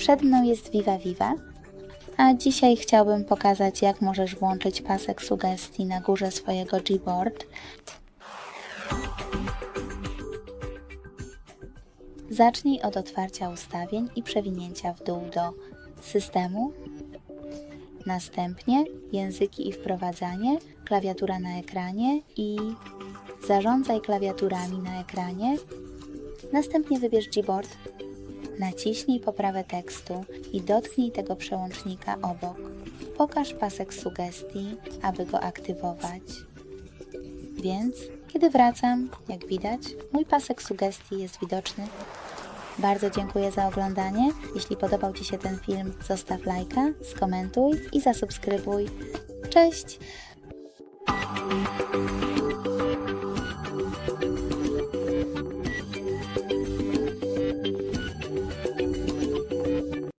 Przed mną jest Viva Viva, a dzisiaj chciałbym pokazać, jak możesz włączyć pasek sugestii na górze swojego Gboard. Zacznij od otwarcia ustawień i przewinięcia w dół do systemu, następnie języki i wprowadzanie, klawiatura na ekranie i zarządzaj klawiaturami na ekranie. Następnie wybierz Gboard, naciśnij poprawę tekstu i dotknij tego przełącznika obok. Pokaż pasek sugestii, aby go aktywować. Więc, kiedy wracam, jak widać, mój pasek sugestii jest widoczny. Bardzo dziękuję za oglądanie. Jeśli podobał Ci się ten film, zostaw lajka, skomentuj i zasubskrybuj. Cześć!